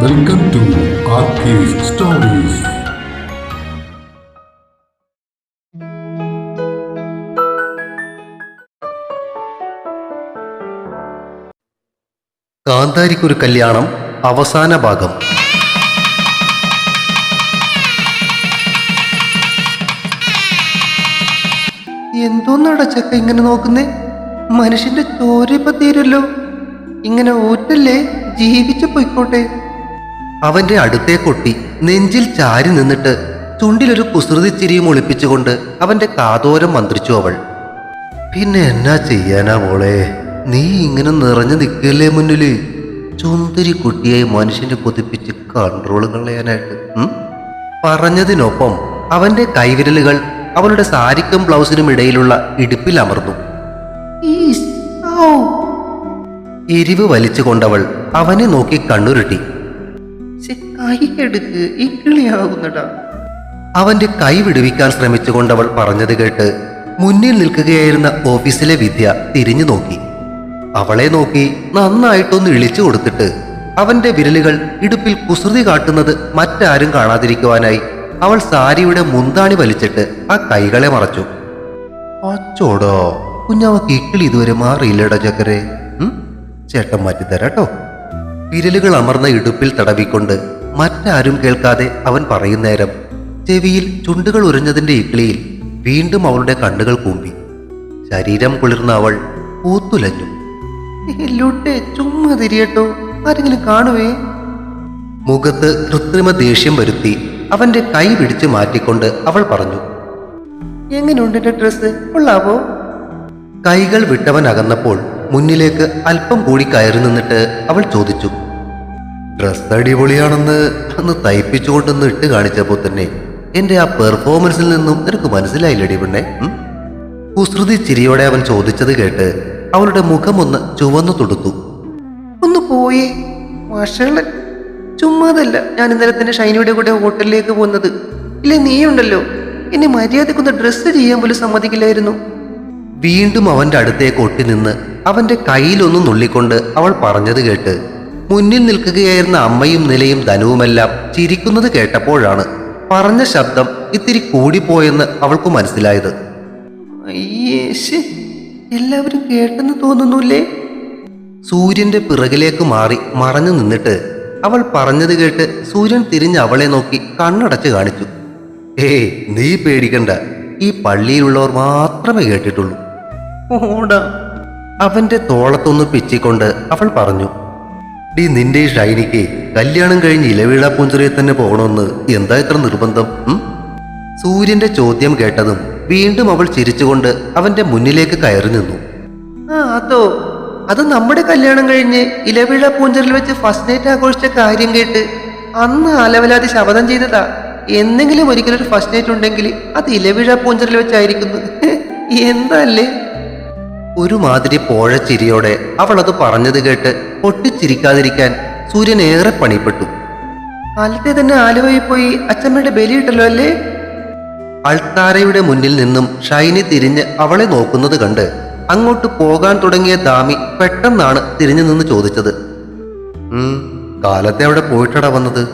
Welcome to stories കാന്താരിക്കൊരു കല്യാണം അവസാന ഭാഗം. എന്തോന്നാടാ ചക്ക ഇങ്ങനെ നോക്കുന്നേ? മനുഷ്യന്റെ ചോര തീരല്ലോ ഇങ്ങനെ ഊറ്റല്ലേ ജീവിച്ചു പൊയ്ക്കോട്ടെ? അവന്റെ അടുത്തേക്കൊട്ടി നെഞ്ചിൽ ചാരി നിന്നിട്ട് ചുണ്ടിലൊരു കുസൃതി ചിരിയും ഒളിപ്പിച്ചുകൊണ്ട് അവന്റെ കാതോരം മന്ത്രിച്ചു അവൾ. പിന്നെ എന്നാ ചെയ്യാനാ മോളെ? നീ ഇങ്ങനെ നിറഞ്ഞു നിൽക്കല്ലേ മുന്നിൽ? ചുന്തിരി കുട്ടിയെ മനുഷ്യനെ കൊതിപ്പിച്ച് കൺട്രോൾ കളയാനായിട്ട് പറഞ്ഞതിനൊപ്പം അവന്റെ കൈവിരലുകൾ അവളുടെ സാരിക്കും ബ്ലൗസിനും ഇടയിലുള്ള ഇടുപ്പിൽ അമർന്നു. എരിവ് വലിച്ചുകൊണ്ടവൾ അവനെ നോക്കി കണ്ണുരുട്ടി. കൈയെടുക്ക് ഇക്കിളിയാകുന്നടാ അവന്റെ കൈ വിടുവിക്കാൻ ശ്രമിച്ചുകൊണ്ട് അവൾ പറഞ്ഞത് കേട്ട് മുന്നിൽ നിൽക്കുകയായിരുന്ന ഓഫീസിലെ വിദ്യ തിരിഞ്ഞു നോക്കി. അവളെ നോക്കി നന്നായിട്ടൊന്ന് ഇളിച്ചു കൊടുത്തിട്ട് അവന്റെ വിരലുകൾ ഇടുപ്പിൽ കുസൃതി കാട്ടുന്നത് മറ്റാരും കാണാതിരിക്കുവാനായി അവൾ സാരിയുടെ മുന്താണി വലിച്ചിട്ട് ആ കൈകളെ മറച്ചു. അച്ചോടോ കുഞ്ഞാവക്ക് ഇക്കിളി ഇതുവരെ മാറിയില്ലടോ ചക്കരെ. ചേട്ടൻ മാറ്റിത്തരാട്ടോ. വിരലുകൾ അമർന്ന ഇടുപ്പിൽ തടവിക്കൊണ്ട് മറ്റാരും കേൾക്കാതെ അവൻ പറയുന്നേരം ചെവിയിൽ ചുണ്ടുകൾ ഉരഞ്ഞതിന്റെ ഇക്ലിയിൽ വീണ്ടും അവളുടെ കണ്ണുകൾ കൂമ്പി. ശരീരം കുളിർന്ന അവൾ പൂത്തുലഞ്ഞു. ചുമ്മാ തിരിയട്ടോ. ആരെങ്കിലും കാണുവേ? മുഖത്ത് കൃത്രിമ ദേഷ്യം വരുത്തി അവന്റെ കൈ പിടിച്ചു മാറ്റിക്കൊണ്ട് അവൾ പറഞ്ഞു എങ്ങനെയുണ്ട് എന്റെ ഡ്രസ് കൊള്ളാവോ? കൈകൾ വിട്ടവൻ അകന്നപ്പോൾ മുന്നിലേക്ക് അല്പം കൂടി കയറി നിന്നിട്ട് അവൾ ചോദിച്ചു ഡ്രസ് അടിപൊളിയാണെന്ന് അന്ന് തയ്പ്പിച്ചുകൊണ്ടെന്ന് ഇട്ട് കാണിച്ചപ്പോൾ തന്നെ എന്റെ ആ പെർഫോമൻസിൽ നിന്നും നിനക്ക് മനസ്സിലായില്ലടി പെണ്ണെ? കുസൃതി ചിരിയോടെ അവൻ ചോദിച്ചത് കേട്ട് അവളുടെ മുഖമൊന്ന് ചുവന്നു തുടുത്തു. ഒന്ന് പോയി ചുമ്മാതല്ല. ഞാൻ ഇന്നലെ തന്നെ ഷൈനിയുടെ കൂടെ ഹോട്ടലിലേക്ക് പോകുന്നത് ഇല്ലേ നീയുണ്ടല്ലോ. എന്നെ മര്യാദക്കൊന്ന് ഡ്രസ്സ് ചെയ്യാൻ പോലും സമ്മതിക്കില്ലായിരുന്നു. വീണ്ടും അവന്റെ അടുത്തേക്ക് ഒട്ടി നിന്ന് അവന്റെ കയ്യിലൊന്നും നുള്ളിക്കൊണ്ട് അവൾ പറഞ്ഞത് കേട്ട് മുന്നിൽ നിൽക്കുകയായിരുന്ന അമ്മയും നിലയും ധനുവുമെല്ലാം ചിരിക്കുന്നത് കേട്ടപ്പോഴാണ് പറഞ്ഞ ശബ്ദം ഇത്തിരി കൂടിപ്പോയെന്ന് അവൾക്ക് മനസ്സിലായത്. എല്ലാവരും കേട്ടെന്ന് തോന്നുന്നുല്ലേ? സൂര്യന്റെ പിറകിലേക്ക് മാറി മറഞ്ഞു നിന്നിട്ട് അവൾ പറഞ്ഞത് കേട്ട് സൂര്യൻ തിരിഞ്ഞ് അവളെ നോക്കി കണ്ണടച്ച് കാണിച്ചു. ഏയ് നീ പേടിക്കണ്ട. ഈ പള്ളിയിലുള്ളവർ മാത്രമേ കേട്ടിട്ടുള്ളൂ. ഓടാ. അവന്റെ തോളത്തൊന്ന് പിച്ചിക്കൊണ്ട് അവൾ പറഞ്ഞു. ഡി നിന്റെ ഈ ഷൈനിക്ക് കല്യാണം കഴിഞ്ഞ് ഇലവീഴ പൂഞ്ചിറയിൽ തന്നെ പോകണമെന്ന് എന്താ ഇത്ര നിർബന്ധം? സൂര്യന്റെ ചോദ്യം കേട്ടതും വീണ്ടും അവൾ ചിരിച്ചുകൊണ്ട് അവന്റെ മുന്നിലേക്ക് കയറി നിന്നു. അതോ? അത് നമ്മുടെ കല്യാണം കഴിഞ്ഞ് ഇലവിഴ പൂഞ്ചറിൽ വെച്ച് ഫസ്റ്റ് നൈറ്റ് ആഘോഷിച്ച കാര്യം കേട്ട് അന്ന് ആലവലാതി ശപഥം ചെയ്തതാ. എന്തെങ്കിലും ഒരിക്കലൊരു ഫസ്റ്റ് നൈറ്റ് ഉണ്ടെങ്കിൽ അത് ഇലവിഴ പൂഞ്ചറിൽ വെച്ചായിരിക്കുന്നു. എന്തല്ലേ ഒരുമാതിരി പോഴച്ചിരിയോടെ അവൾ അത് പറഞ്ഞത് കേട്ട് പൊട്ടിച്ചിരിക്കാതിരിക്കാൻ സൂര്യൻ ഏറെ പണിപ്പെട്ടു. കാലത്തെ തന്നെ ആലുവയിൽ പോയി അച്ഛമ്മയുടെ ബലിയിട്ടല്ലോ അല്ലേ? അൾത്താരയുടെ മുന്നിൽ നിന്നും ഷൈനി തിരിഞ്ഞ് അവളെ നോക്കുന്നത് കണ്ട് അങ്ങോട്ട് പോകാൻ തുടങ്ങിയ ദാമി പെട്ടെന്നാണ് തിരിഞ്ഞു നിന്ന് ചോദിച്ചത്. "ഉം, കാലത്തെ അവിടെ പോയിട്ടടാ വന്നത്?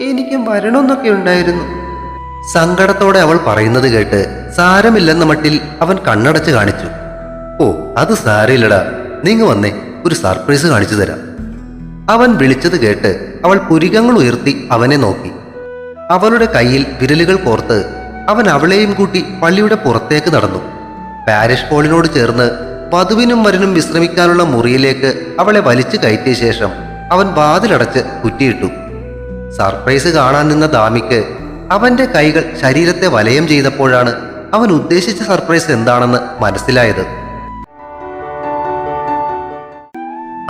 എനിക്കും വരണമെന്നൊക്കെ ഉണ്ടായിരുന്നു. സങ്കടത്തോടെ അവൾ പറയുന്നത് കേട്ട് സാരമില്ലെന്ന മട്ടിൽ അവൻ കണ്ണടച്ച് കാണിച്ചു. ഓ അത് സാരയില്ലടാ. നീങ്ങ വന്നേ ഒരു സർപ്രൈസ് കാണിച്ചു തരാം. അവൻ വിളിച്ചത് കേട്ട് അവൾ പുരികങ്ങൾ ഉയർത്തി അവനെ നോക്കി. അവളുടെ കയ്യിൽ വിരലുകൾ കോർത്ത് അവൻ അവളെയും കൂട്ടി പള്ളിയുടെ പുറത്തേക്ക് നടന്നു. പാരിഷ് ഹോളിനോട് ചേർന്ന് വധുവിനും വരനും വിശ്രമിക്കാനുള്ള മുറിയിലേക്ക് അവളെ വലിച്ചു കയറ്റിയ ശേഷം അവൻ വാതിലടച്ച് കുറ്റിയിട്ടു. സർപ്രൈസ് കാണാൻ നിന്ന ദാമിക്ക് അവന്റെ കൈകൾ ശരീരത്തെ വലയം ചെയ്തപ്പോഴാണ് അവൻ ഉദ്ദേശിച്ച സർപ്രൈസ് എന്താണെന്ന് മനസ്സിലായത്.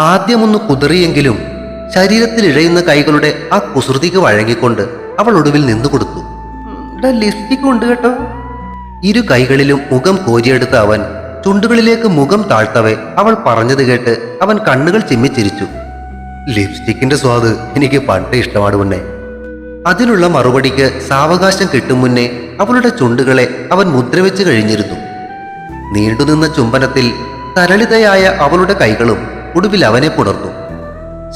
ആദ്യമൊന്ന് കുതിറിയെങ്കിലും ശരീരത്തിൽ ഇഴയുന്ന കൈകളുടെ ആ കുസൃതിക്ക് വഴങ്ങിക്കൊണ്ട് അവൾ ഒടുവിൽ നിന്നു കൊടുത്തു. ലിപ്സ്റ്റിക് ഉണ്ട് കേട്ടോ. ഇരു കൈകളിലും മുഖം കോരിയെടുത്ത അവൻ ചുണ്ടുകളിലേക്ക് മുഖം താഴ്ത്തവേ അവൾ പറഞ്ഞത് കേട്ട് അവൻ കണ്ണുകൾ ചിമ്മിച്ചിരിച്ചു ലിപ്സ്റ്റിക്കിന്റെ സ്വാദ് എനിക്ക് പണ്ട് ഇഷ്ടമാണ് മുന്നേ അതിനുള്ള മറുപടിക്ക് സാവകാശം കിട്ടും മുന്നേ അവളുടെ ചുണ്ടുകളെ അവൻ മുദ്രവെച്ച് കഴിഞ്ഞിരുന്നു. നീണ്ടുനിന്ന ചുംബനത്തിൽ തരളിതയായ അവളുടെ കൈകളും ഒടുവിൽ അവനെ പുണർന്നു.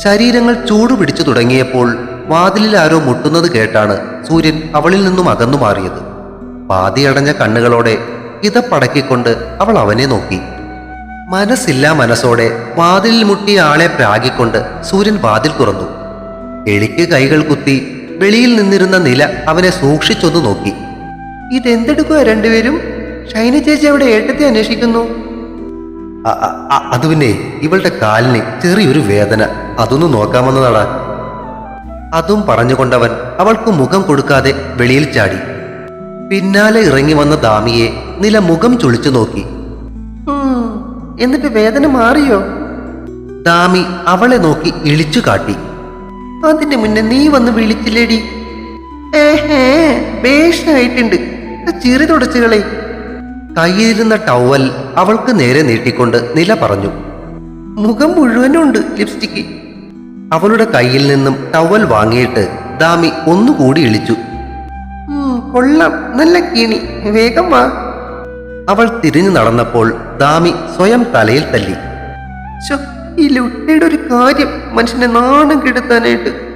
ശരീരങ്ങൾ ചൂടുപിടിച്ചു തുടങ്ങിയപ്പോൾ വാതിലിൽ ആരോ മുട്ടുന്നത് കേട്ടാണ് സൂര്യൻ അവളിൽ നിന്നും അകന്നു മാറിയത്. പാതിയടഞ്ഞ കണ്ണുകളോടെ ഇതപ്പടക്കിക്കൊണ്ട് അവൾ അവനെ നോക്കി. മനസ്സില്ലാ മനസ്സോടെ വാതിലിൽ മുട്ടിയ ആളെ പ്രാഗിക്കൊണ്ട് സൂര്യൻ വാതിൽ തുറന്നു. എളിക്ക് കൈകൾ കുത്തി വെളിയിൽ നിന്നിരുന്ന നില അവനെ സൂക്ഷിച്ചൊന്നു നോക്കി. ഇതെന്തെടുക്കുക രണ്ടുപേരും? ഷൈന ചേച്ചി അവിടെ ഏട്ടത്തെ അന്വേഷിക്കുന്നു. അത് പിന്നെ ഇവളുടെ കാലിന് ചെറിയൊരു വേദന. അതൊന്ന് നോക്കാമെന്നതാണ് അതും പറഞ്ഞുകൊണ്ടവൻ അവൾക്ക് മുഖം കൊടുക്കാതെ വെളിയിൽ ചാടി. പിന്നാലെ ഇറങ്ങി വന്ന ദാമിയെ നില മുഖം ചുളിച്ചു നോക്കി. എന്നിട്ട് വേദന മാറിയോ? ദാമി അവളെ നോക്കി ഇളിച്ചു കാട്ടി. അതിന്റെ മുന്നേ നീ വന്ന് വിളിച്ചില്ലേടി? ഏഹേ ബേഷായിട്ടുണ്ട് ചിറി തുടച്ചുകളെ. കയ്യിലിരുന്ന ടവൽ അവൾക്ക് നേരെ നീട്ടിക്കൊണ്ട് നില പറഞ്ഞു. മുഖം മുഴുവനുണ്ട് ലിപ്സ്റ്റിക്ക്. അവളുടെ കയ്യിൽ നിന്നും ടവൽ വാങ്ങിയിട്ട് ദാമി ഒന്നുകൂടി ഇളിച്ചു. കൊള്ളാം. നല്ല കിണി. വേഗം വാ. അവൾ തിരിഞ്ഞു നടന്നപ്പോൾ ദാമി സ്വയം തലയിൽ തല്ലി. ഈ ലുട്ടയുടെ ഒരു കാര്യം മനുഷ്യനെ നാണം കെടുത്താനായിട്ട്.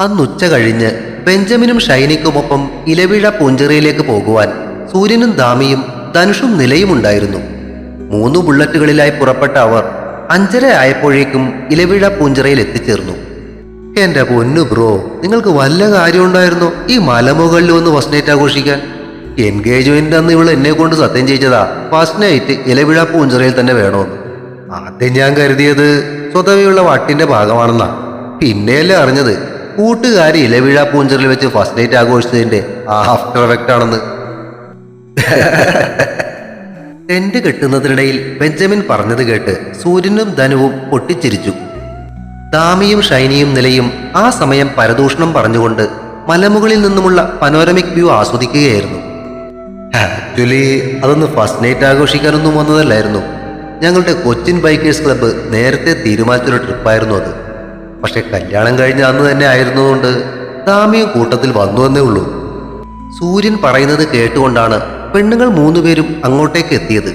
അന്നുച്ച കഴിഞ്ഞ് ബെഞ്ചമിനും ഷൈനിക്കുമൊപ്പം ഇലവിഴ പൂഞ്ചെറിയിലേക്ക് പോകുവാൻ സൂര്യനും ദാമിയും ധനുഷും നിലയുമുണ്ടായിരുന്നു മൂന്ന് ബുള്ളറ്റുകളിലായി പുറപ്പെട്ട അവർ അഞ്ചര ആയപ്പോഴേക്കും ഇലവിഴ പൂഞ്ചിറയിൽ എത്തിച്ചേർന്നു. എന്റെ പൊന്നു ബ്രോ നിങ്ങൾക്ക് വല്ല കാര്യമുണ്ടായിരുന്നോ ഈ മലമുകളിൽ ഒന്ന് ഫസ്റ്റ് നൈറ്റ് ആഘോഷിക്കാൻ? എൻഗേജ്മെന്റ് അന്ന് ഇവൾ എന്നെ കൊണ്ട് സത്യം ചെയ്തതാ ഫസ്റ്റ് നൈറ്റ് ഇലവിഴ പൂഞ്ചിറയിൽ തന്നെ വേണമെന്ന് ആദ്യം ഞാൻ കരുതിയത് സ്വതവേയുള്ള വട്ടിന്റെ ഭാഗമാണെന്നാ. പിന്നെയല്ലേ അറിഞ്ഞത്? കൂട്ടുകാരി ഇലവിഴ പൂഞ്ചറിൽ വെച്ച് ഫസ്റ്റ് നൈറ്റ് ആഘോഷിച്ചതിന്റെ ആഫ്റ്റർ എഫക്റ്റ് ആണെന്ന്. ടെന്റ് കെട്ടുന്നതിനിടയിൽ ബെഞ്ചമിൻ പറഞ്ഞത് കേട്ട് സൂര്യനും ധനുവും പൊട്ടിച്ചിരിച്ചു. ദാമിയും ഷൈനിയും നിലയും ആ സമയം പരദൂഷണം പറഞ്ഞുകൊണ്ട് മലമുകളിൽ നിന്നുമുള്ള പനോരമിക് വ്യൂ ആസ്വദിക്കുകയായിരുന്നു. ആക്ച്വലി അതൊന്ന് ഫസ്റ്റ് നൈറ്റ് ആഘോഷിക്കാനൊന്നും വന്നതല്ലായിരുന്നു. ഞങ്ങളുടെ കൊച്ചിൻ ബൈക്കേഴ്സ് ക്ലബ്ബ് നേരത്തെ തീരുമാനിച്ചൊരു ട്രിപ്പായിരുന്നു അത്. പക്ഷെ കല്യാണം കഴിഞ്ഞ അന്ന് തന്നെ ആയിരുന്നതുകൊണ്ട് ദാമിയും കൂട്ടത്തിൽ വന്നു എന്നേ ഉള്ളൂ. സൂര്യൻ പറയുന്നത് കേട്ടുകൊണ്ടാണ് പെണ്ണുങ്ങൾ മൂന്നുപേരും അങ്ങോട്ടേക്ക് എത്തിയത്.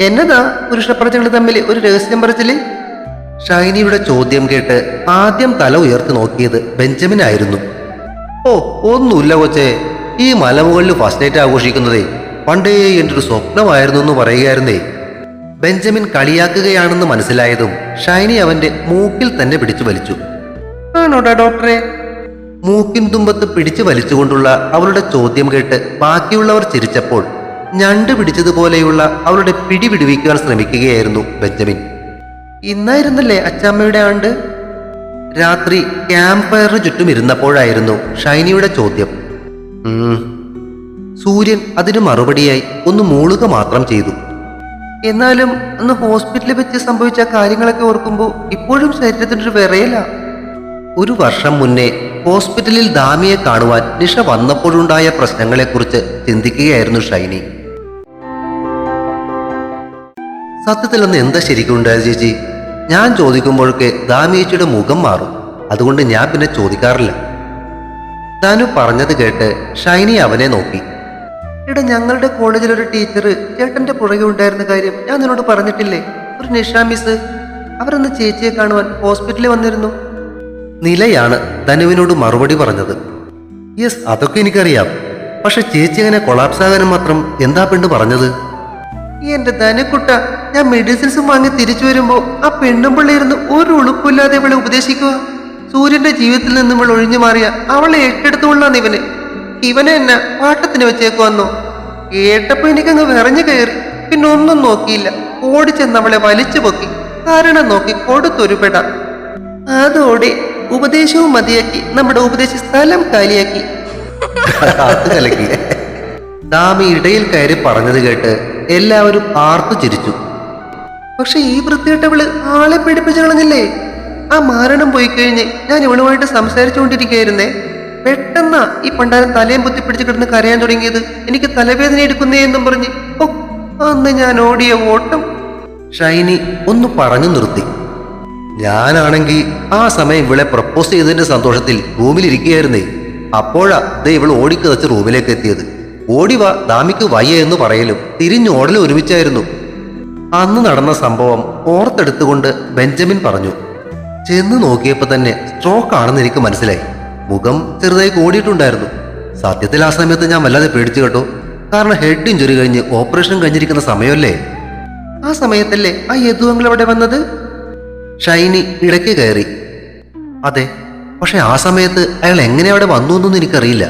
എന്നതാ പുരുഷപ്രജകൾ തമ്മിൽ ഒരു രഹസ്യം പറച്ചിൽ? ഷൈനിയുടെ ചോദ്യം കേട്ട് ആദ്യം തല ഉയർത്തി നോക്കിയത് ബെഞ്ചമിൻ ആയിരുന്നു ഓ ഒന്നുമില്ല കൊച്ചേ. ഈ മലമുകളിൽ ഫസ്റ്റ് നൈറ്റ് ആഘോഷിക്കുന്നതേ പണ്ടേ എന്റെ ഒരു സ്വപ്നമായിരുന്നു എന്ന് പറയുകയായിരുന്നേ. ബെഞ്ചമിൻ കളിയാക്കുകയാണെന്ന് മനസ്സിലായതും ഷൈനി അവന്റെ മൂക്കിൽ തന്നെ പിടിച്ചു വലിച്ചു. ആണോടാ ഡോക്ടറെ? മൂക്കിൻ തുമ്പത്ത് പിടിച്ചു വലിച്ചുകൊണ്ടുള്ള അവളുടെ ചോദ്യം കേട്ട് ബാക്കിയുള്ളവർ ചിരിച്ചപ്പോൾ ഞണ്ട് പിടിച്ചതുപോലെയുള്ള അവളുടെ പിടി പിടിവിക്കുവാൻ ശ്രമിക്കുകയായിരുന്നു ബെഞ്ചമിൻ. ഇന്നായിരുന്നല്ലേ അച്ചാമ്മയുടെ ആണ്ട്? രാത്രി ക്യാമ്പ് ഫയറിന് ചുറ്റും ഇരുന്നപ്പോഴായിരുന്നു ഷൈനിയുടെ ചോദ്യം. സൂര്യൻ അതിന് മറുപടിയായി ഒന്ന് മൂളുക മാത്രം ചെയ്തു. എന്നാലും അന്ന് ഹോസ്പിറ്റലിൽ വെച്ച് സംഭവിച്ച കാര്യങ്ങളൊക്കെ ഓർക്കുമ്പോൾ ഇപ്പോഴും ശരീരത്തിനൊരു വിറയല. ഒരു വർഷം മുന്നേ ഹോസ്പിറ്റലിൽ ദാമിയെ കാണുവാൻ നിഷ വന്നപ്പോഴുണ്ടായ പ്രശ്നങ്ങളെക്കുറിച്ച് ചിന്തിക്കുകയായിരുന്നു ഷൈനി. സത്യത്തിൽ അന്ന് എന്താ ശരിക്കും ഉണ്ടായത് ചേച്ചി? ഞാൻ ചോദിക്കുമ്പോഴൊക്കെ ദാമിയേച്ചിയുടെ മുഖം മാറും. അതുകൊണ്ട് ഞാൻ പിന്നെ ചോദിക്കാറില്ല. തനു പറഞ്ഞത് കേട്ട് ഷൈനി അവനെ നോക്കി. എടാ ഞങ്ങളുടെ കോളേജിലൊരു ടീച്ചർ ചേട്ടന്റെ പുറകെ ഉണ്ടായിരുന്ന കാര്യം ഞാൻ നിന്നോട് പറഞ്ഞിട്ടില്ലേ? ഒരു നിഷ മിസ് അവരൊന്ന് ചേച്ചിയെ കാണുവാൻ ഹോസ്പിറ്റലിൽ വന്നിരുന്നു. നിലയാണ് ധനുവിനോട് മറുപടി പറഞ്ഞത്. യെസ് അതൊക്കെ എനിക്കറിയാം. പക്ഷെ ചേച്ചി അങ്ങനെ കൊളാപ്സ് ആകാനും മാത്രം എന്താ പെണ്ണ് പറഞ്ഞത്? എന്റെ ധനക്കുട്ട ഞാൻ മെഡിസിൻസ് വാങ്ങി തിരിച്ചു വരുമ്പോ ആ പെണ്ണും പിള്ളയിരുന്ന് ഒരു ഉളുപ്പില്ലാതെ ഇവളെ ഉപദേശിക്കുക. സൂര്യന്റെ ജീവിതത്തിൽ നിന്നും ഇവൾ ഒഴിഞ്ഞു മാറിയ അവളെ ഏറ്റെടുത്തുകൊള്ളാന്ന് ഇവന്. ഇവനെ എന്നെ പാട്ടത്തിന് വെച്ചേക്ക് വന്നു. കേട്ടപ്പോ എനിക്കങ്ങ് വിറഞ്ഞു കയറി. പിന്നെ ഒന്നും നോക്കിയില്ല. ഓടിച്ചെന്ന് അവളെ വലിച്ചു പൊക്കി. കാരണം നോക്കി കൊടുത്തൊരു പെട. അതോടെ ഉപദേശവും മതിയാക്കി നമ്മുടെ ഉപദേശ സ്ഥലം കാലിയാക്കി കലക്കി. ദാമി ഇടയിൽ കയറി പറഞ്ഞത് കേട്ട് എല്ലാവരും ആർത്തു ചിരിച്ചു. പക്ഷെ ഈ വൃത്തിയിട്ടവൾ ആളെ പേടിപ്പിച്ചു കളഞ്ഞില്ലേ? ആ മാരണം പോയി കഴിഞ്ഞ് ഞാൻ ഇവളുമായിട്ട് സംസാരിച്ചുകൊണ്ടിരിക്കുകയായിരുന്നേ. പെട്ടെന്നാ ഈ പണ്ടാരം തലയും കുത്തി പിടിച്ച് കിടന്ന് കരയാൻ തുടങ്ങിയത്. എനിക്ക് തലവേദന എടുക്കുന്നേ എന്നും പറഞ്ഞ്. ഓ അന്ന് ഞാൻ ഓടിയ ഓട്ടം. ഷൈനി ഒന്ന് പറഞ്ഞു നിർത്തി. ഞാനാണെങ്കിൽ ആ സമയം ഇവളെ പ്രപ്പോസ് ചെയ്തതിന്റെ സന്തോഷത്തിൽ റൂമിലിരിക്കുകയായിരുന്നേ അപ്പോഴാ ദേ ഇവൾ ഓടിക്കതച്ച് റൂമിലേക്ക് എത്തിയത് ഓടി വാ ദാമിക്ക് വയ്യ എന്ന് പറയലും തിരിഞ്ഞു തിരിഞ്ഞോടലും ഒരുമിച്ചായിരുന്നു. അന്ന് നടന്ന സംഭവം ഓർത്തെടുത്തുകൊണ്ട് ബെഞ്ചമിൻ പറഞ്ഞു. ചെന്ന് നോക്കിയപ്പോൾ തന്നെ സ്ട്രോക്ക് ആണെന്ന് എനിക്ക് മനസ്സിലായി. മുഖം ചെറുതായി കൂടിയിട്ടുണ്ടായിരുന്നു. സത്യത്തിൽ ആ സമയത്ത് ഞാൻ വല്ലാതെ പേടിച്ചു കേട്ടോ. കാരണം ഹെഡ് ഇഞ്ചുറി കഴിഞ്ഞ് ഓപ്പറേഷൻ കഴിഞ്ഞിരിക്കുന്ന സമയമല്ലേ? ആ സമയത്തല്ലേ ആ യദുവങ്ങൾ അവിടെ വന്നത്? ഷൈനി ഇടയ്ക്ക് കയറി. അതെ പക്ഷെ ആ സമയത്ത് അയാൾ എങ്ങനെ അവിടെ വന്നു എന്നൊന്നും എനിക്കറിയില്ല.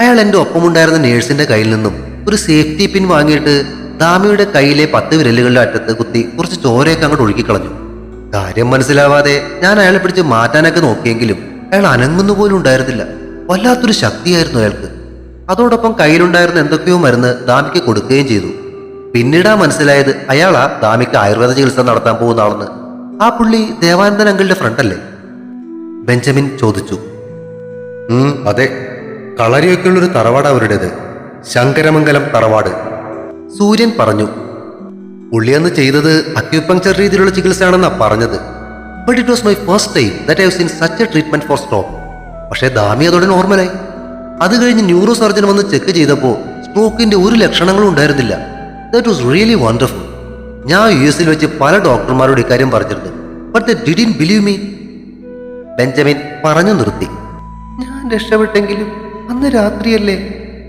അയാൾ എന്റെ ഒപ്പമുണ്ടായിരുന്ന നേഴ്സിന്റെ കയ്യിൽ നിന്നും ഒരു സേഫ്റ്റി പിൻ വാങ്ങിയിട്ട് ദാമിയുടെ കയ്യിലെ പത്ത് വിരലുകളുടെ അറ്റത്ത് കുത്തി കുറച്ച് ചോരയൊക്കെ അങ്ങോട്ട് ഒഴുക്കിക്കളഞ്ഞു. കാര്യം മനസ്സിലാവാതെ ഞാൻ അയാളെ പിടിച്ച് മാറ്റാനൊക്കെ നോക്കിയെങ്കിലും അയാൾ അനങ്ങുന്നു പോലും ഉണ്ടായിരുന്നില്ല. വല്ലാത്തൊരു ശക്തിയായിരുന്നു അയാൾക്ക്. അതോടൊപ്പം കയ്യിലുണ്ടായിരുന്ന എന്തൊക്കെയോ മരുന്ന് ദാമിക്ക് കൊടുക്കുകയും ചെയ്തു. പിന്നീടാ മനസ്സിലായത് അയാളാ ദാമിക്ക് ആയുർവേദ ചികിത്സ നടത്താൻ പോകുന്ന ആളെന്ന്. ആ പുള്ളി ദേവാനന്ദൻ അങ്കിളുടെ ഫ്രണ്ടല്ലേ ബെഞ്ചമിൻ ചോദിച്ചു. അതെ. കളരിയൊക്കെയുള്ളൊരു തറവാട് അവരുടേത്. ശങ്കരമംഗലം തറവാട്. സൂര്യൻ പറഞ്ഞു പുള്ളി അന്ന് ചെയ്തത് അക്യുപങ്ചർ രീതിയിലുള്ള ചികിത്സയാണെന്നാ പറഞ്ഞത്. But it was my first time that I seen such a treatment for stroke പക്ഷേ ദാമി അതോടെ നോർമലായി. അത് കഴിഞ്ഞ് ന്യൂറോ സർജൻ വന്ന് ചെക്ക് ചെയ്തപ്പോൾ സ്ട്രോക്കിന്റെ ഒരു ലക്ഷണങ്ങളും ഉണ്ടായിരുന്നില്ല. ദാറ്റ് വാസ് റിയലി വണ്ടർഫുൾ ഞാൻ യു എസിൽ വെച്ച് പല ഡോക്ടർമാരോട് ഇക്കാര്യം പറഞ്ഞിരുന്നു but didn't believe me Benjamin പറഞ്ഞു നിർത്തി. ഞാൻ രക്ഷപ്പെട്ടെങ്കിലും അന്ന് രാത്രിയല്ലേ?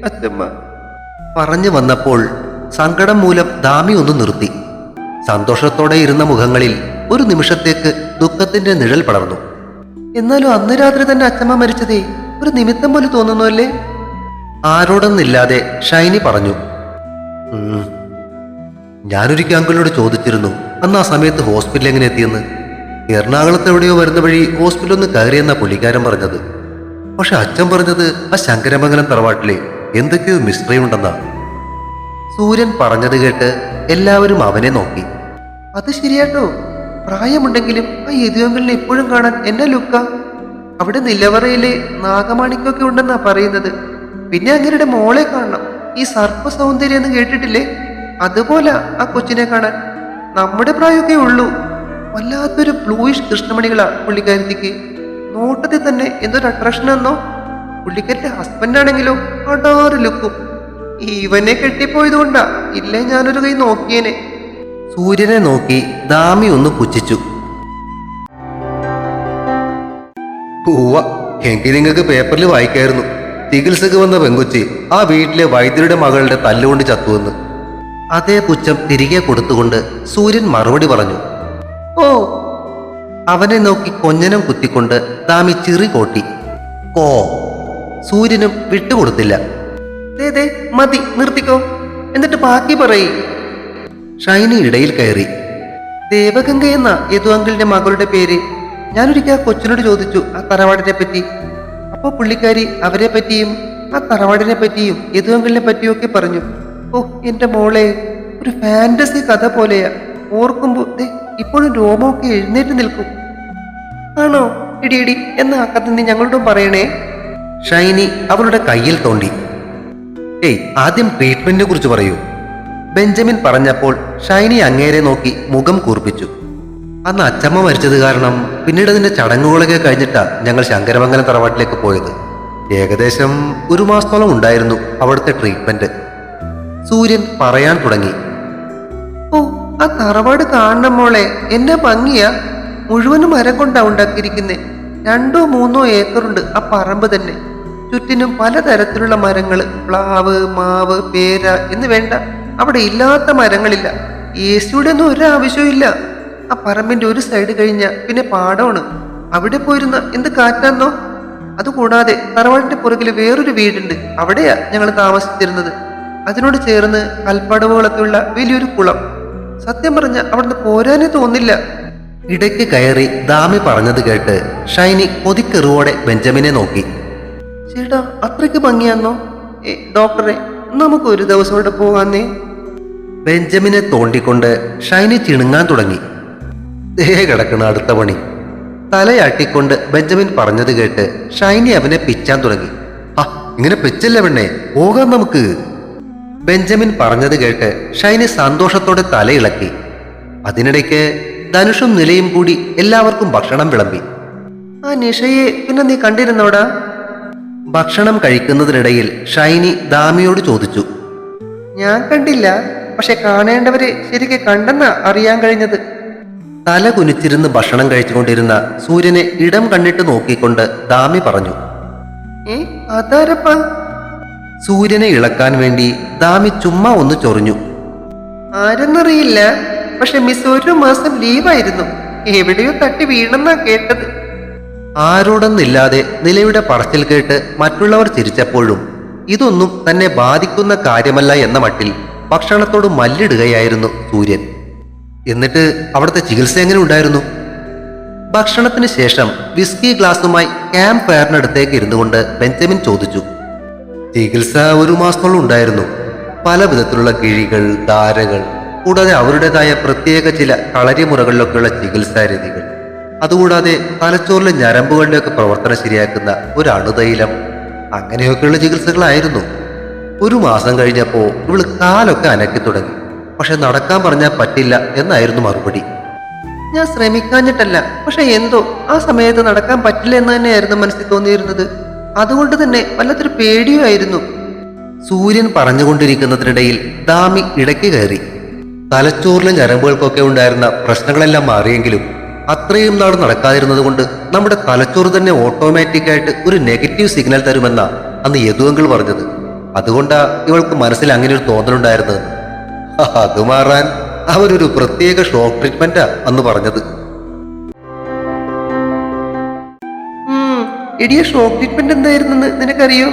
അച്ഛമ്മ പറഞ്ഞു വന്നപ്പോൾ സങ്കടം മൂലം ദാമി ഒന്ന് നിർത്തി. സന്തോഷത്തോടെ ഇരുന്ന മുഖങ്ങളിൽ ഒരു നിമിഷത്തേക്ക് ദുഃഖത്തിന്റെ നിഴൽ പടർന്നു. എന്നാലും അന്ന് രാത്രി തന്നെ അച്ഛമ്മ മരിച്ചതേ ഒരു നിമിത്തം പോലെ തോന്നുന്നു അല്ലേ? ആരോടൊന്നില്ലാതെ ഷൈനി പറഞ്ഞു. "ഉം, ഞാനൊരിക്കൽ അങ്കിളിനോട് ചോദിച്ചിരുന്നു അന്ന് ആ സമയത്ത് ഹോസ്പിറ്റൽ എങ്ങനെ എത്തിയെന്ന്? എറണാകുളത്ത് എവിടെയോ വരുന്ന വഴി ഹോസ്പിറ്റലിൽ ഒന്ന് കയറിയെന്നാ പുള്ളിക്കാരൻ പറഞ്ഞത്. പക്ഷെ അച്ഛൻ പറഞ്ഞത് ആ ശങ്കരമംഗലം തറവാട്ടിലെ എന്തൊക്കെയോ മിസ്റ്ററി ഉണ്ടെന്നാ. സൂര്യൻ പറഞ്ഞത് കേട്ട് എല്ലാവരും അവനെ നോക്കി. അത് ശരിയാട്ടോ. പ്രായമുണ്ടെങ്കിലും ആ യദുവങ്കലിനെ ഇപ്പോഴും കാണാൻ എന്നെ ലുക്ക? അവിടെ നിലവറയിലെ നാഗമാണിക്കൊക്കെ ഉണ്ടെന്നാ പറയുന്നത്. പിന്നെ അങ്ങനെ മോളെ കാണണം. ഈ സർപ്പ സൗന്ദര്യം എന്ന് കേട്ടിട്ടില്ലേ? അതുപോലെ ആ കൊച്ചിനെ കാണാൻ നമ്മുടെ പ്രായമൊക്കെ ഉള്ളൂ. വല്ലാത്തൊരു ബ്ലൂയിഷ് കൃഷ്ണമണികളാ പുള്ളിക്കാരത്തിക്ക്. നോട്ടത്തിൽ തന്നെ എന്തൊരു അട്രാക്ഷൻ എന്നോ ഹസ്ബൻഡ് ആണെങ്കിലോ അടാറ് ലുക്കും ഇവനെ കെട്ടിപ്പോയതുകൊണ്ടാ ഇല്ലേ ഞാനൊരു കൈ നോക്കിയേനെ. സൂര്യനെ നോക്കി ദാമി ഒന്ന് പുച്ഛിച്ചു. പൂവ എങ്കിൽ നിങ്ങൾക്ക് പേപ്പറിൽ വായിക്കായിരുന്നു. ചികിത്സക്ക് വന്ന പെങ്കുച്ചി ആ വീട്ടിലെ വൈദ്യരുടെ മകളുടെ തല്ലുകൊണ്ട് ചത്തുവെന്ന്. അതേ പുച്ഛം തിരികെ കൊടുത്തുകൊണ്ട് സൂര്യൻ മറുപടി പറഞ്ഞു ഓ അവനെ നോക്കി കൊഞ്ഞനം കുത്തിക്കൊണ്ട് ദാമി ചിറി കോട്ടി. കോ. സൂര്യനും വിട്ടുകൊടുത്തില്ല. ദേ മതി നിർത്തിക്കോ. എന്നിട്ട് ബാക്കി പറയ്. ഷൈനി ഇടയിൽ കയറി. ദേവഗംഗ എന്ന യദു അങ്കിളിന്റെ മകളുടെ പേര് ഞാനൊരിക്കൽ കൊച്ചിനോട് ചോദിച്ചു ആ തറവാടിനെ പറ്റി. അപ്പോൾ പുള്ളിക്കാരി അവരെ പറ്റിയും ആ തറവാടിനെ പറ്റിയും യദു അങ്കിളിനെ പറ്റിയും ഒക്കെ പറഞ്ഞു. ഓ എന്റെ മോളെ ഒരു ഫാന്റസി കഥ പോലെയാ. ഓർക്കുമ്പോ ദേ ഇപ്പോഴും രോമമൊക്കെ എഴുന്നേറ്റ് നിൽക്കും. ആണോ? ഇടി ഇടി എന്ന കഥ നീ ഞങ്ങളോടും പറയണേ? ഷൈനി അവളുടെ കയ്യിൽ തോണ്ടി. ഏയ് ആദ്യം ട്രീറ്റ്മെന്റിനെ കുറിച്ച് പറയൂ. ബെഞ്ചമിൻ പറഞ്ഞപ്പോൾ ഷൈനി അങ്ങേരെ നോക്കി മുഖം കൂർപ്പിച്ചു. അന്ന് അച്ചമ്മ മരിച്ചത് കാരണം പിന്നീട് അതിന്റെ ചടങ്ങുകളൊക്കെ കഴിഞ്ഞിട്ടാ ഞങ്ങൾ ശങ്കരമംഗലം തറവാട്ടിലേക്ക് പോയത്. ഏകദേശം ഒരു മാസത്തോളം ഉണ്ടായിരുന്നു അവിടുത്തെ ട്രീറ്റ്മെന്റ് സൂര്യൻ പറയാൻ തുടങ്ങി. ഓ ആ തറവാട് കാണണം മോളെ. എന്നെ ഭംഗിയാ. മുഴുവനും മരം കൊണ്ടാ ഉണ്ടാക്കിയിരിക്കുന്നേ. രണ്ടോ മൂന്നോ ഏക്കറുണ്ട് ആ പറമ്പ് തന്നെ. ചുറ്റിനും പലതരത്തിലുള്ള മരങ്ങൾ പ്ലാവ് മാവ് പേര എന്ന് വേണ്ട. അവിടെ ഇല്ലാത്ത മരങ്ങളില്ല. എ സിയുടെ ഒന്നും ഒരു ആവശ്യമില്ല ആ പറമ്പിന്റെ ഒരു സൈഡ് കഴിഞ്ഞ പിന്നെ പാടമാണ് അവിടെ പോയിരുന്ന എന്ത് കാറ്റാന്നോ? അതുകൂടാതെ തറവാടിന്റെ പുറകിൽ വേറൊരു വീടുണ്ട്. അവിടെയാ ഞങ്ങൾ താമസിച്ചിരുന്നത്. അതിനോട് ചേർന്ന് കൽപ്പടവുകളൊക്കെയുള്ള വലിയൊരു കുളം. സത്യം പറഞ്ഞ അവിടുന്ന് പോരാനേ തോന്നില്ല. ഇടയ്ക്ക് കയറി ദാമി പറഞ്ഞത് കേട്ട് ഷൈനി കൊതിക്കെറിവോടെ ബെഞ്ചമിനെ നോക്കി. ചേട്ടാ അത്രയ്ക്ക് ഭംഗിയാന്നോ? ഏ ഡോക്ടറെ നമുക്ക് ഒരു ദിവസം ഇവിടെ പോകാന്നേ ബെഞ്ചമിനെ തോണ്ടിക്കൊണ്ട് ഷൈനി ചിണുങ്ങാൻ തുടങ്ങി. ദേ കിടക്കണ അടുത്ത പണി. തലയാട്ടിക്കൊണ്ട് ബെഞ്ചമിൻ പറഞ്ഞത് കേട്ട് ഷൈനി അവനെ പിച്ചാൻ തുടങ്ങി. ആ ഇങ്ങനെ പിച്ചല്ല പെണ്ണേ പോകാം നമുക്ക്. ബെഞ്ചമിൻ പറഞ്ഞത് കേട്ട് ഷൈനി സന്തോഷത്തോടെ തലയിളക്കി. അതിനിടയ്ക്ക് ധനുഷും നിലയും കൂടി എല്ലാവർക്കും ഭക്ഷണം വിളമ്പി. ആ നിഷയെ പിന്നെ നീ കണ്ടിരുന്നോടാ? ഭക്ഷണം കഴിക്കുന്നതിനിടയിൽ ഷൈനി ദാമിയോട് ചോദിച്ചു. ഞാൻ കണ്ടില്ല പക്ഷെ കാണേണ്ടവരെ ശരിക്ക് കണ്ടെന്ന അറിയാൻ കഴിഞ്ഞത്. തല കുനിച്ചിരുന്ന് ഭക്ഷണം കഴിച്ചുകൊണ്ടിരുന്ന സൂര്യനെ ഇടം കണ്ണിട്ട് നോക്കിക്കൊണ്ട് ദാമി പറഞ്ഞു. ഏ അതാരപ്പ? സൂര്യനെ ഇളക്കാൻ വേണ്ടി ദാമി ചുമ്മാ ഒന്ന് ചൊറിഞ്ഞു. ആരെന്നറിയില്ല. പക്ഷെ മിസ് ഒരു മാസം ലീവായിരുന്നു എവിടെയോ തട്ടി വീണെന്നാ കേട്ടത്. ആരോടൊന്നില്ലാതെ നിലയുടെ പറച്ചിൽ കേട്ട് മറ്റുള്ളവർ ചിരിച്ചപ്പോഴും ഇതൊന്നും തന്നെ ബാധിക്കുന്ന കാര്യമല്ല എന്ന മട്ടിൽ ഭക്ഷണത്തോട് മല്ലിടുകയായിരുന്നു സൂര്യൻ. എന്നിട്ട് അവിടുത്തെ ചികിത്സ എങ്ങനെ ഉണ്ടായിരുന്നു ഭക്ഷണത്തിന് ശേഷം വിസ്കി ഗ്ലാസുമായി ക്യാമ്പ് ഫയറിനടുത്തേക്ക് ഇരുന്നുകൊണ്ട് ബെഞ്ചമിൻ ചോദിച്ചു. ചികിത്സ ഒരു മാസത്തോളം ഉണ്ടായിരുന്നു. പല വിധത്തിലുള്ള കിഴികൾ ധാരകൾ കൂടാതെ അവരുടേതായ പ്രത്യേക ചില കളരിമുറകളിലൊക്കെയുള്ള ചികിത്സാ രീതികൾ. അതുകൂടാതെ തലച്ചോറിലെ ഞരമ്പുകളുടെയൊക്കെ പ്രവർത്തനം ശരിയാക്കുന്ന ഒരു അണുതൈലം അങ്ങനെയൊക്കെയുള്ള ചികിത്സകളായിരുന്നു. ഒരു മാസം കഴിഞ്ഞപ്പോൾ ഇവൾ കാലൊക്കെ അനക്കി തുടങ്ങി. പക്ഷെ നടക്കാൻ പറഞ്ഞാൽ പറ്റില്ല എന്നായിരുന്നു മറുപടി. ഞാൻ ശ്രമിക്കാഞ്ഞിട്ടല്ല പക്ഷെ എന്തോ ആ സമയത്ത് നടക്കാൻ പറ്റില്ല എന്ന് തന്നെയായിരുന്നു മനസ്സിൽ തോന്നിയിരുന്നത്. അതുകൊണ്ട് തന്നെ വല്ലാത്തൊരു പേടിയുമായിരുന്നു. സൂര്യൻ പറഞ്ഞുകൊണ്ടിരിക്കുന്നതിനിടയിൽ ദാമി ഇടയ്ക്ക് കയറി. തലച്ചോറിലും ഞരമ്പുകൾക്കൊക്കെ ഉണ്ടായിരുന്ന പ്രശ്നങ്ങളെല്ലാം മാറിയെങ്കിലും അത്രയും നാൾ നടക്കാതിരുന്നത് കൊണ്ട് നമ്മുടെ തലച്ചോറ് തന്നെ ഓട്ടോമാറ്റിക് ആയിട്ട് ഒരു നെഗറ്റീവ് സിഗ്നൽ തരുമെന്ന അന്ന് യദുവെങ്കിൽ പറഞ്ഞത്. അതുകൊണ്ടാ ഇവൾക്ക് മനസ്സിൽ അങ്ങനെ ഒരു തോന്നലുണ്ടായിരുന്നത്. അത് മാറാൻ അവരൊരു പ്രത്യേക ഷോക്ക് ട്രീറ്റ്മെന്റാ അന്ന് പറഞ്ഞത്. ഉം, ഇടിയ ഷോക്ക് ട്രീറ്റ്മെന്റ് എന്തായിരുന്നെന്ന് നിനക്കറിയോ?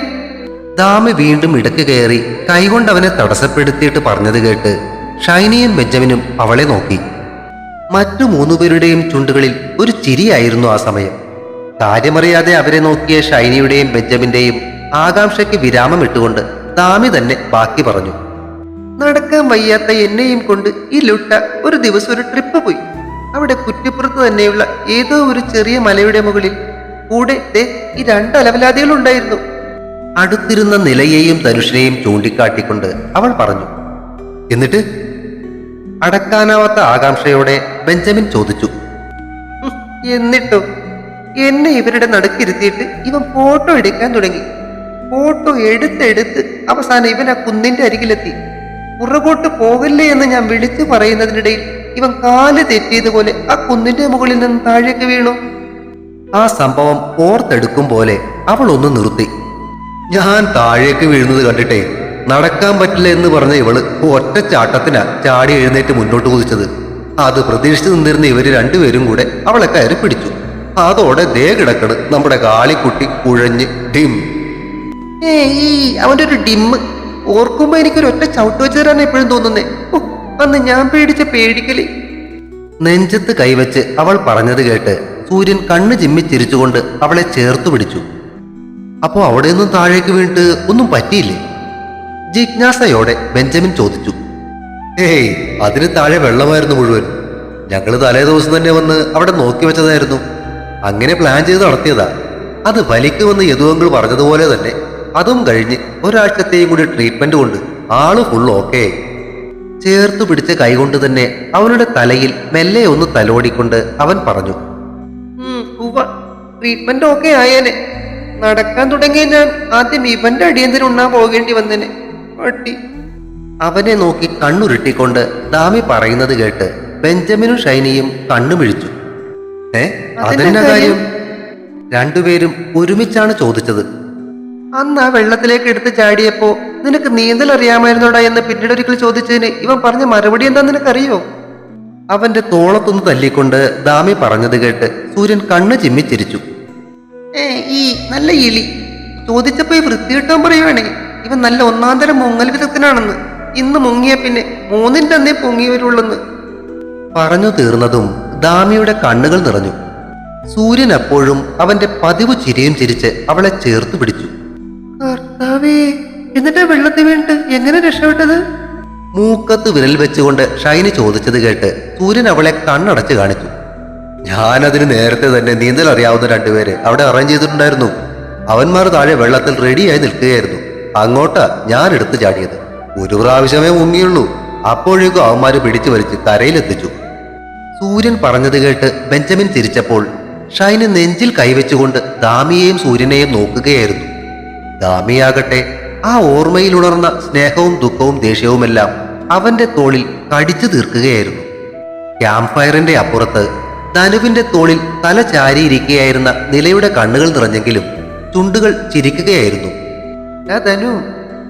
ദാമി വീണ്ടും ഇടയ്ക്ക് കയറി കൈകൊണ്ട് അവനെ തടസ്സപ്പെടുത്തിയിട്ട് പറഞ്ഞത് കേട്ട് ഷൈനിയും ബെഞ്ചമിനും അവളെ നോക്കി. മറ്റു മൂന്നുപേരുടെയും ചുണ്ടുകളിൽ ഒരു ചിരിയായിരുന്നു ആ സമയം. കാര്യമറിയാതെ അവരെ നോക്കിയ ഷൈനിയുടെയും ബെഞ്ചമിന്റെയും ആകാംക്ഷയ്ക്ക് വിരാമം ഇട്ടുകൊണ്ട് ദാമി തന്നെ ബാക്കി പറഞ്ഞു. നടക്കാൻ വയ്യാത്ത എന്നെയും കൊണ്ട് ഈ ലുട്ട ഒരു ദിവസം ഒരു ട്രിപ്പ് പോയി. അവിടെ കുറ്റിപ്പുറത്ത് തന്നെയുള്ള ഏതോ ഒരു ചെറിയ മലയുടെ മുകളിൽ കൂടെ ഈ രണ്ട് അലവലാദികളുണ്ടായിരുന്നു. അടുത്തിരുന്ന നിലയെയും ധനുഷിനെയും ചൂണ്ടിക്കാട്ടിക്കൊണ്ട് അവൾ പറഞ്ഞു എന്നിട്ട്? അടക്കാനാവാത്ത ആകാംക്ഷയോടെ ബെഞ്ചമിൻ ചോദിച്ചു എന്നിട്ടോ? എന്നെ ഇവരുടെ നടുക്കിരുത്തിയിട്ട് ഇവൻ ഫോട്ടോ എടുക്കാൻ തുടങ്ങി. ഫോട്ടോ എടുത്തെടുത്ത് അവസാനം ഇവൻ ആ കുന്നിന്റെ അരികിലെത്തി. പുറകോട്ട് പോകല്ലേ എന്ന് ഞാൻ വിളിച്ചു പറയുന്നതിനിടയിൽ ഇവൻ കാൽ തെറ്റിയതുപോലെ ആ കുന്നിന്റെ മുകളിൽ നിന്ന് താഴേക്ക് വീണു. ആ സംഭവം ഓർത്തെടുക്കും പോലെ അവൾ ഒന്ന് നിർത്തി. ഞാൻ താഴേക്ക് വീഴുന്നത് കണ്ടിട്ടേ നടക്കാൻ പറ്റില്ല എന്ന് പറഞ്ഞ ഇവൾ ഒറ്റ ചാട്ടത്തിനാ ചാടി എഴുന്നേറ്റ് മുന്നോട്ട് കുതിച്ചത്. അത് പ്രതീക്ഷിച്ചു നിന്നിരുന്ന ഇവർ രണ്ടുപേരും കൂടെ അവളെ കയറി പിടിച്ചു. അതോടെ ദേ കിടക്കണ് നമ്മുടെ കാളിക്കുട്ടി കുഴഞ്ഞ് ഡിം. ഏയ് അവന്റെ ഒരു ഡിമ്മ് ഓർക്കുമ്പോ എനിക്കൊരു ഒറ്റ ചവിട്ട് വെച്ച് തരാൻ എപ്പോഴും തോന്നുന്നേ. അന്ന് ഞാൻ പേടിച്ച പേടിക്കൽ. നെഞ്ചത്ത് കൈവച്ച് അവൾ പറഞ്ഞത് കേട്ട് സൂര്യൻ കണ്ണ് ചിമ്മി ചിരിച്ചുകൊണ്ട് അവളെ ചേർത്തു പിടിച്ചു. അപ്പോൾ അവിടെ നിന്നും താഴേക്ക് വീണിട്ട് ഒന്നും പറ്റിയില്ലേ? ജിജ്ഞാസയോടെ ബെഞ്ചമിൻ ചോദിച്ചു. ഏയ് അതിന് താഴെ വെള്ളമായിരുന്നു മുഴുവൻ. ഞങ്ങൾ തലേ ദിവസം തന്നെ വന്ന് അവിടെ നോക്കി വെച്ചതായിരുന്നു. അങ്ങനെ പ്ലാൻ ചെയ്ത് നടത്തിയതാ. അത് വലിക്കുമെന്ന് യദുവങ്ങൾ പറഞ്ഞതുപോലെ തന്നെ അതും കഴിഞ്ഞ് ഒരാഴ്ചത്തെയും കൂടി ട്രീറ്റ്മെന്റ് കൊണ്ട് ആൾ ഫുൾ ഓക്കെ ചേർത്തു പിടിച്ച കൈകൊണ്ട് തന്നെ അവളുടെ തലയിൽ മെല്ലെ ഒന്ന് തലോടിക്കൊണ്ട് അവൻ പറഞ്ഞു. ട്രീറ്റ്മെന്റ് ഓക്കെ ആയേനെ. നടക്കാൻ തുടങ്ങിയ ഞാൻ ആദ്യം ഇവന്റെ അടിയന്തരം ഉണ്ണാൻ പോകേണ്ടി വന്നേനെ. പട്ടി. അവനെ നോക്കി കണ്ണുരുട്ടിക്കൊണ്ട് ദാമി പറയുന്നത് കേട്ട് ബെഞ്ചമിനും ഷൈനിയും കണ്ണു മിഴിച്ചു ഏ അതെന്നെ കാര്യം? രണ്ടുപേരും ഒരുമിച്ചാണ് ചോദിച്ചത്. അന്ന് ആ വെള്ളത്തിലേക്ക് എടുത്ത് ചാടിയപ്പോ നിനക്ക് നീന്തൽ അറിയാമായിരുന്നോടാ എന്ന് പിന്നീട് ഒരിക്കൽ ചോദിച്ചതിന് ഇവൻ പറഞ്ഞ മറുപടി എന്താ നിനക്കറിയോ? അവന്റെ തോളത്തൊന്ന് തല്ലിക്കൊണ്ട് ദാമി പറഞ്ഞത് കേട്ട് സൂര്യൻ കണ്ണ് ചിമ്മിച്ചിരിച്ചു ഏ ഈ നല്ല ഇലി ചോദിച്ചപ്പോ ഈ വൃത്തികിട്ടാൻ പറയുവാണേ ഇവൻ നല്ല ഒന്നാം തരം മുങ്ങൽ വിദഗ്ധനാണെന്ന്. ഇന്ന് മുങ്ങിയ പിന്നെ മൂന്നിന്റെ അന്നേ പൊങ്ങി വരുള്ളെന്ന് പറഞ്ഞു തീർന്നതും ദാമിയുടെ കണ്ണുകൾ നിറഞ്ഞു. സൂര്യൻ അപ്പോഴും അവന്റെ പതിവ് ചിരിയും ചിരിച്ച് അവളെ ചേർത്ത് പിടിച്ചു. എന്നിട്ട് വെള്ളത്തിൽ വീണിട്ട് എങ്ങനെ രക്ഷപ്പെട്ടത്? മൂക്കത്ത് വിരൽ വെച്ചുകൊണ്ട് ഷൈനി ചോദിച്ചത് കേട്ട് സൂര്യൻ അവളെ കണ്ണടച്ച് കാണിച്ചു. ഞാനതിന് നേരത്തെ തന്നെ നീന്തൽ അറിയാവുന്ന രണ്ടുപേരെ അവിടെ അറേഞ്ച് ചെയ്തിട്ടുണ്ടായിരുന്നു. അവന്മാർ താഴെ വെള്ളത്തിൽ റെഡിയായി നിൽക്കുകയായിരുന്നു. അങ്ങോട്ടാ ഞാൻ എടുത്തു ചാടിയത്. ഒരു പ്രാവശ്യമേ മുങ്ങിയുള്ളൂ. അപ്പോഴേക്കും അവന്മാര് പിടിച്ചു വലിച്ച് കരയിലെത്തിച്ചു. സൂര്യൻ പറഞ്ഞത് കേട്ട് ബെഞ്ചമിൻ തിരിച്ചപ്പോൾ ഷൈന് നെഞ്ചിൽ കൈവച്ചുകൊണ്ട് ദാമിയെയും സൂര്യനെയും നോക്കുകയായിരുന്നു. ദാമിയാകട്ടെ ആ ഓർമ്മയിൽ ഉണർന്ന സ്നേഹവും ദുഃഖവും ദേഷ്യവുമെല്ലാം അവന്റെ തോളിൽ കടിച്ചു തീർക്കുകയായിരുന്നു. ക്യാമ്പ് ഫയറിന്റെ അപ്പുറത്ത് ധനുവിന്റെ തോളിൽ തല ചാരിയിരിക്കുകയായിരുന്ന നിലയുടെ കണ്ണുകൾ നിറഞ്ഞെങ്കിലും ചുണ്ടുകൾ ചിരിക്കുകയായിരുന്നു. ധനു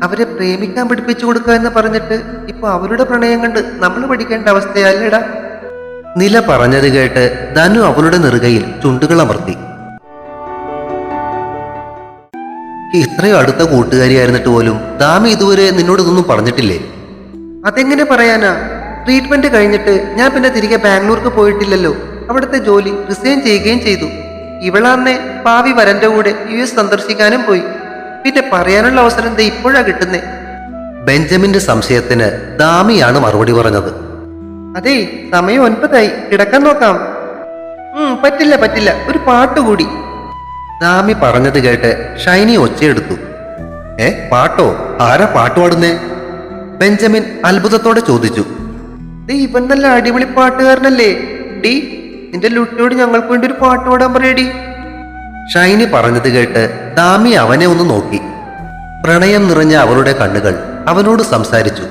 അവരെ പ്രേമിക്കാൻ പഠിപ്പിച്ചു കൊടുക്കുക എന്ന് പറഞ്ഞിട്ട് ഇപ്പൊ അവരുടെ പ്രണയം കണ്ട് നമ്മൾ പഠിക്കേണ്ട അവസ്ഥയല്ലേടാ? നില പറഞ്ഞത് കേട്ട് ധനു അവളുടെ നെറുകയിൽ ചുണ്ടുകൾ അമർത്തി. ഇത്രയും അടുത്ത കൂട്ടുകാരിയായിരുന്നിട്ട് പോലും ദാമി ഇതുവരെ നിന്നോട് ഇതൊന്നും പറഞ്ഞിട്ടില്ലേ? അതെങ്ങനെ പറയാനാ? ട്രീറ്റ്മെന്റ് കഴിഞ്ഞിട്ട് ഞാൻ പിന്നെ തിരികെ ബാംഗ്ലൂർക്ക് പോയിട്ടില്ലല്ലോ. അവിടുത്തെ ജോലി റിസൈൻ ചെയ്യുകയും ചെയ്തു. ഇവളാന്നെ ഭാവി വരന്റെ കൂടെ യു എസ് സന്ദർശിക്കാനും പോയി. പിന്നെ പറയാനുള്ള അവസരം ദേ ഇപ്പോഴാ കിട്ടുന്നേ. ബെഞ്ചമിന്റെ സംശയത്തിന് ദാമിയാണ് മറുപടി പറഞ്ഞത്. അതെ സമയം ഒൻപതായി. കിടക്കാൻ നോക്കാം. പറ്റില്ല പറ്റില്ല. ഒരു പാട്ട് കൂടി ദാമി പറഞ്ഞത് കേട്ട് ഷൈനി ഒച്ചയെടുത്തു. ഏ പാട്ടോ? ആരാ പാട്ട് പാടുന്നേ? ബെഞ്ചമിൻ അത്ഭുതത്തോടെ ചോദിച്ചു. ഇവൻ നല്ല അടിപൊളി പാട്ടുകാരനല്ലേ? ഡി നിന്റെ ലുട്ടിയോട് ഞങ്ങൾക്ക് വേണ്ടി ഒരു പാട്ട് പാടാൻ പറയടി. ഷൈനി പറഞ്ഞത് കേട്ട് ദാമി അവനെ ഒന്ന് നോക്കി. പ്രണയം നിറഞ്ഞ അവളുടെ കണ്ണുകൾ അവനോട് സംസാരിച്ചു.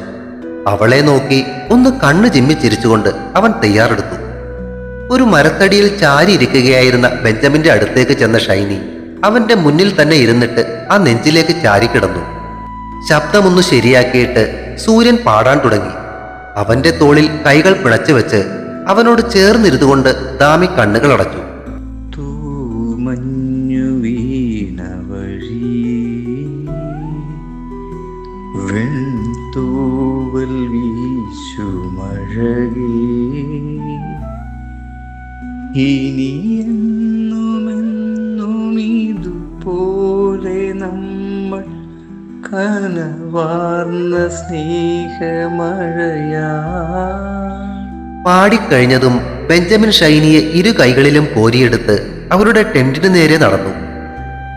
അവളെ നോക്കി ഒന്ന് കണ്ണു ചിമ്മി ചിരിച്ചുകൊണ്ട് അവൻ തയ്യാറെടുത്തു. ഒരു മരത്തടിയിൽ ചാരിയിരിക്കുകയായിരുന്ന ബെഞ്ചമിന്റെ അടുത്തേക്ക് ചെന്ന ഷൈനി അവന്റെ മുന്നിൽ തന്നെ ഇരുന്നിട്ട് ആ നെഞ്ചിലേക്ക് ചാരി ചാരിക്കിടന്നു. ശബ്ദമൊന്നു ശരിയാക്കിയിട്ട് സൂര്യൻ പാടാൻ തുടങ്ങി. അവന്റെ തോളിൽ കൈകൾ പിണച്ചു വെച്ച് അവനോട് ചേർന്നിരുന്നുകൊണ്ട് ദാമി കണ്ണുകൾ അടച്ചു. വെൺതൂവൽ വീശുമഴകേ ഇനിയെന്നുമെന്നുമിതുപോലെ നമ്മൾ കനവാർന്ന സ്നേഹമഴയാ പാടിക്കഴിഞ്ഞതും ബെഞ്ചമിൻ ഷൈനിയെ ഇരു കൈകളിലും കോരിയെടുത്ത് അവരുടെ ടെന്റിന് നേരെ നടന്നു.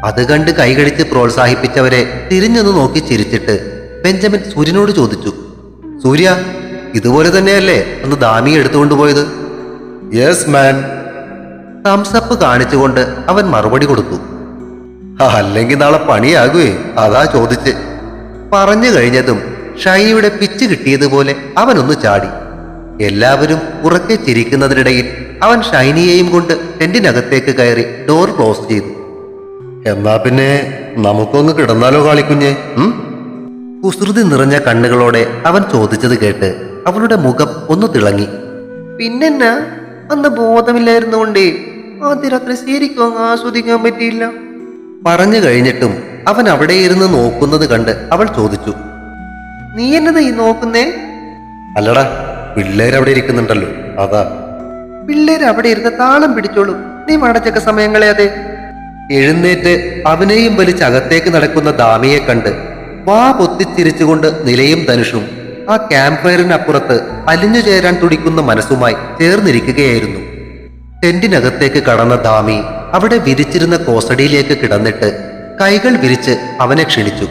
അത് കണ്ട് കൈകടിച്ച് പ്രോത്സാഹിപ്പിച്ചവരെ തിരിഞ്ഞൊന്ന് നോക്കി ചിരിച്ചിട്ട് ബെഞ്ചമിൻ സൂര്യനോട് ചോദിച്ചു സൂര്യ ഇതുപോലെ തന്നെയല്ലേ? അന്ന് ദാമിയെ എടുത്തുകൊണ്ടുപോയത്? യെസ് മാൻ തംസപ്പ് കാണിച്ചുകൊണ്ട് അവൻ മറുപടി കൊടുത്തു. അല്ലെങ്കിൽ നാളെ പണിയാകുവേ അതാ ചോദിച്ച്. പറഞ്ഞു കഴിഞ്ഞതും ഷൈനിയുടെ പിച്ച് കിട്ടിയതുപോലെ അവനൊന്ന് ചാടി. എല്ലാവരും ഉറക്കെ ചിരിക്കുന്നതിനിടയിൽ അവൻ ഷൈനിയെയും കൊണ്ട് ടെന്റിനകത്തേക്ക് കയറി ഡോർ ക്ലോസ് ചെയ്തു. എന്നാ പിന്നെ നമുക്കൊന്ന് കിടന്നാലോ കാളിക്കുഞ്ഞെ? കുസൃതി നിറഞ്ഞ കണ്ണുകളോടെ അവൻ ചോദിച്ചത് കേട്ട് അവളുടെ മുഖം ഒന്ന് തിളങ്ങി. പിന്നെന്നാ? അന്ന് ബോധമില്ലായിരുന്നുകൊണ്ടേ ആദ്യ രാത്രി ശരിക്കും അങ്ങ് ആസ്വദിക്കാൻ പറ്റിയില്ല. പറഞ്ഞു കഴിഞ്ഞിട്ടും അവൻ അവിടെ ഇരുന്ന് നോക്കുന്നത് കണ്ട് അവൾ ചോദിച്ചു നീ എന്നതാ ഈ നോക്കുന്നേ? അല്ലടാ പിള്ളേരവിടെ ഇരിക്കുന്നുണ്ടല്ലോ അതാ. പിള്ളേർ അവിടെ ഇരുന്ന് താളം പിടിച്ചോളും. നീ മടച്ചക്ക സമയങ്ങളെ അതെ. എഴുന്നേറ്റ് അവനെയും വലിച്ച് അകത്തേക്ക് നടക്കുന്ന ദാമിയെ കണ്ട് വാ പൊത്തിച്ചിരിച്ചുകൊണ്ട് നിലയും ധനുഷും ആ ക്യാമ്പ് ഫയറിനപ്പുറത്ത് അലിഞ്ഞു ചേരാൻ തുടിക്കുന്ന മനസ്സുമായി ചേർന്നിരിക്കുകയായിരുന്നു. ടെന്റിനകത്തേക്ക് കടന്ന ദാമി അവിടെ വിരിച്ചിരുന്ന കോസടിയിലേക്ക് കിടന്നിട്ട് കൈകൾ വിരിച്ച് അവനെ ക്ഷണിച്ചു.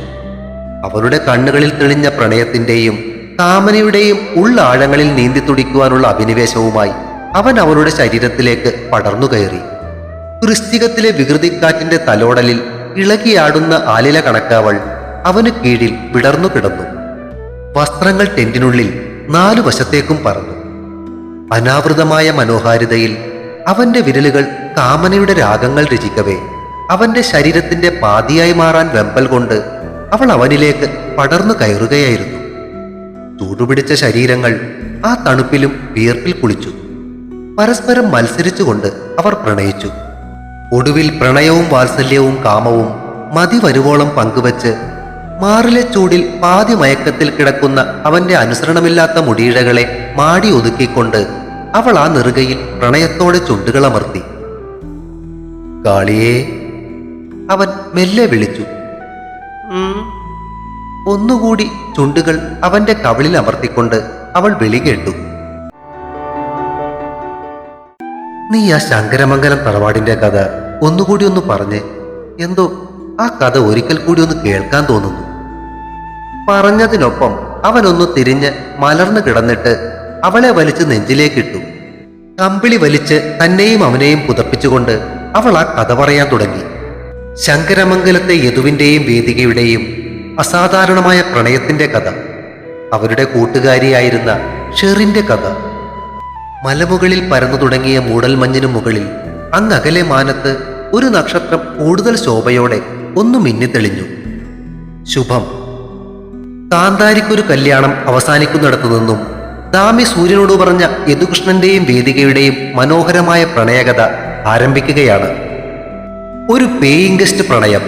അവരുടെ കണ്ണുകളിൽ തെളിഞ്ഞ പ്രണയത്തിന്റെയും കാമനയുടെയും ഉള്ളാഴങ്ങളിൽ നീന്തി തുടിക്കുവാനുള്ള അഭിനിവേശവുമായി അവൻ അവരുടെ ശരീരത്തിലേക്ക് പടർന്നു കയറി. വൃശ്ചികത്തിലെ വികൃതിക്കാറ്റിന്റെ തലോടലിൽ ഇളകിയാടുന്ന ആലില കണക്കാവൾ അവന് കീഴിൽ വിടർന്നു കിടന്നു. വസ്ത്രങ്ങൾ ടെന്റിനുള്ളിൽ നാലു വശത്തേക്കും പറന്നു. അനാവൃതമായ മനോഹാരിതയിൽ അവന്റെ വിരലുകൾ കാമനയുടെ രാഗങ്ങൾ രചിക്കവേ. അവന്റെ ശരീരത്തിന്റെ പാതിയായി മാറാൻ വെമ്പൽ കൊണ്ട് അവൾ അവനിലേക്ക് പടർന്നു കയറുകയായിരുന്നു. ചൂടുപിടിച്ച ശരീരങ്ങൾ ആ തണുപ്പിലും വിയർപ്പിൽ കുളിച്ചു. പരസ്പരം മത്സരിച്ചുകൊണ്ട് അവർ പ്രണയിച്ചു. ഒടുവിൽ പ്രണയവും വാത്സല്യവും കാമവും മതി വരുവോളം പങ്കുവച്ച് മാറിലെ ചൂടിൽ പാതി മയക്കത്തിൽ കിടക്കുന്ന അവന്റെ അനുസരണമില്ലാത്ത മുടിയിഴകളെ മാടി ഒതുക്കിക്കൊണ്ട് അവൾ ആ നെറുകയിൽ പ്രണയത്തോടെ ചുണ്ടുകളമർത്തി കാളിയേ അവൻ മെല്ലെ വിളിച്ചു. ഒന്നുകൂടി ചുണ്ടുകൾ അവന്റെ കവിളിൽ അമർത്തിക്കൊണ്ട് അവൾ വിളി കേട്ടു. നീ ആ ശങ്കരമംഗലം തറവാടിന്റെ കഥ ഒന്നുകൂടി ഒന്ന് പറഞ്ഞ് എന്തോ ആ കഥ ഒരിക്കൽ കൂടി ഒന്ന് കേൾക്കാൻ തോന്നുന്നു. പറഞ്ഞതിനൊപ്പം അവനൊന്ന് തിരിഞ്ഞ് മലർന്നു കിടന്നിട്ട് അവളെ വലിച്ച് നെഞ്ചിലേക്കിട്ടു. കമ്പിളി വലിച്ച് തന്നെയും അവനെയും പുതപ്പിച്ചുകൊണ്ട് അവൾ ആ കഥ പറയാൻ തുടങ്ങി. ശങ്കരമംഗലത്തെ യദുവിന്റെയും വേദികയുടെയും അസാധാരണമായ പ്രണയത്തിന്റെ കഥ. അവരുടെ കൂട്ടുകാരിയായിരുന്ന ഷെറിന്റെ കഥ. മലമുകളിൽ പരന്നു തുടങ്ങിയ മൂടൽമഞ്ഞിനു മുകളിൽ അങ്ങകലെ മാനത്ത് ഒരു നക്ഷത്രം കൂടുതൽ ശോഭയോടെ ഒന്ന് മിന്നിത്തെളിഞ്ഞു ശുഭം. കാന്താരിക്കൊരു കല്യാണം അവസാനിക്കുന്നിടത്തു നിന്നും ദാമി സൂര്യനോട് പറഞ്ഞ യദുകൃഷ്ണന്റെയും വേദികയുടെയും മനോഹരമായ പ്രണയകഥ ആരംഭിക്കുകയാണ്. ഒരു പേയിങ് ഗസ്റ്റ് പ്രണയം.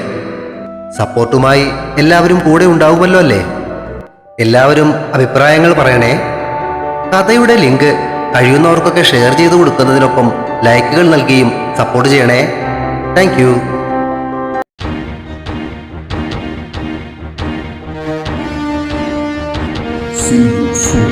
സപ്പോർട്ടുമായി എല്ലാവരും കൂടെ ഉണ്ടാവുമല്ലോ അല്ലേ? എല്ലാവരും അഭിപ്രായങ്ങൾ പറയണേ. കഥയുടെ ലിങ്ക് കഴിയുന്നവർക്കൊക്കെ ഷെയർ ചെയ്തു കൊടുക്കുന്നതിനൊപ്പം ലൈക്കുകൾ നൽകിയും സപ്പോർട്ട് ചെയ്യണേ. Thank See you soon.